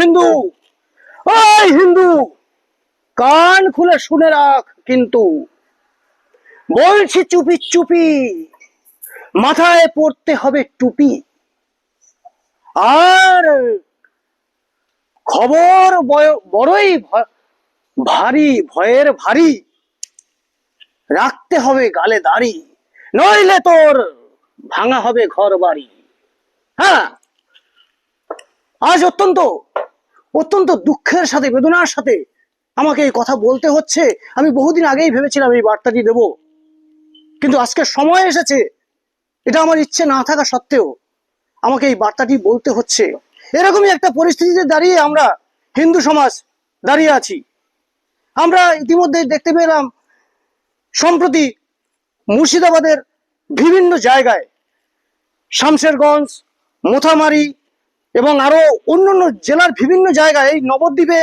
হিন্দু। ওই হিন্দু, কান খুলে শুনে রাখ কিন্তু। বলছি চুপি চুপি, মাথায় পড়তে হবে টুপি। আর খবর বড়ই ভারী, ভয়ের ভারী। রাখতে হবে গালে দাড়ি, নইলে তোর ভাঙা হবে ঘর বাড়ি হ্যাঁ আজ অত্যন্ত অত্যন্ত দুঃখের সাথে, বেদনার সাথে আমাকে এই কথা বলতে হচ্ছে। আমি বহুদিন আগেই ভেবেছিলাম এই বার্তাটি দেব। কিন্তু আজকে সময় এসেছে। এটা আমার ইচ্ছে না থাকা সত্ত্বেও আমাকে এই বার্তাটি বলতে হচ্ছে। এরকমই একটা পরিস্থিতিতে দাঁড়িয়ে আমরা হিন্দু সমাজ দাঁড়িয়ে আছি। আমরা ইতিমধ্যে দেখতে পেলাম, সম্প্রতি মুর্শিদাবাদের বিভিন্ন জায়গায়, শামশেরগঞ্জ, মোথামারি এবং আরও অন্যান্য জেলার বিভিন্ন জায়গায়, এই নবদ্বীপে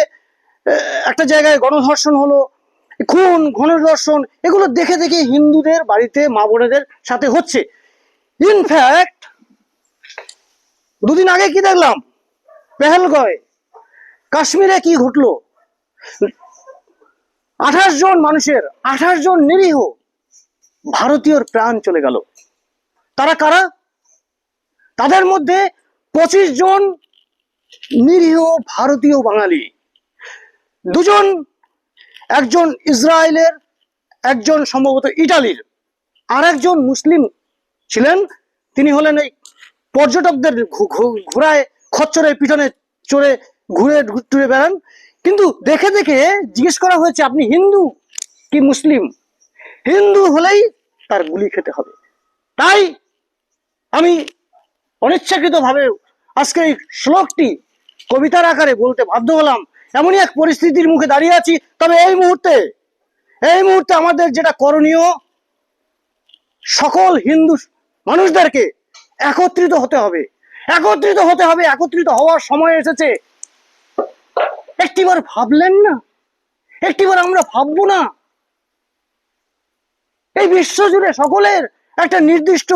একটা জায়গায় গণধর্ষণ হলো, খুন গণধর্ষণ এগুলো দেখে দেখে হিন্দুদের বাড়িতে মা বোনেদের সাথে হচ্ছে। ইনফ্যাক্ট দুদিন আগে কি দেখলাম? পেহেলগয় কাশ্মীরে কি ঘটলো? আঠাশ জন মানুষের, আঠাশ জন নিরীহ ভারতীয়র প্রাণ চলে গেল। তারা কারা? তাদের মধ্যে পঁচিশ জন নিরীহ ভারতীয় বাঙালি। দুজন একজন ইসরায়েলের, একজন সম্ভবত ইটালির। আর একজন মুসলিম ছিলেন। তিনি হলেন এই পর্যটকদের ঘু- ঘু- ঘোড়ায় খচ্চরের পিছনে চড়ে ঘুরে টুরে বেড়ান। কিন্তু দেখে দেখে জিজ্ঞেস করা হয়েছে, আপনি হিন্দু কি মুসলিম? হিন্দু হলেই তার গুলি খেতে হবে। তাই আমি অনিচ্ছাকৃত ভাবে আজকে এই শ্লোকটি কবিতার আকারে বলতে বাধ্য হলাম। এমনই এক পরিস্থিতির মুখে দাঁড়িয়ে আছি, তবে এই মুহূর্তে এই মুহূর্তে আমাদের যেটা করণীয়, সকল হিন্দু মানুষদেরকে একত্রিত হতে হবে। একত্রিত হতে হবে, একত্রিত হওয়ার সময় এসেছে। একটিবার ভাবলেন না? একটিবার আমরা ভাববো না? এই বিশ্বজুড়ে সকলের একটা নির্দিষ্ট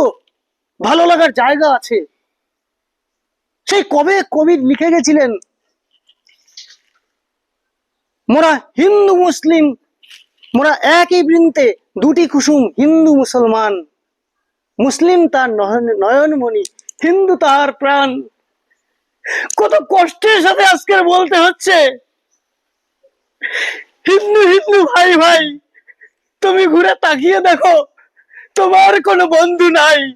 ভালো লাগার জায়গা আছে। সেই কবে কবি লিখে গেছিলেন? মোরা হিন্দু মুসলিম, মোরা একই বৃন্তে দুটি কুসুম হিন্দু মুসলমান। মুসলিম তার নয়ন- নয়নমণি, হিন্দু তার প্রাণ। কত কষ্টের সাথে আজকে বলতে হচ্ছে। হিন্দু হিন্দু, ভাই ভাই, তুমি ঘুরে তাকিয়ে দেখো, তোমার কোনো বন্ধু নাই।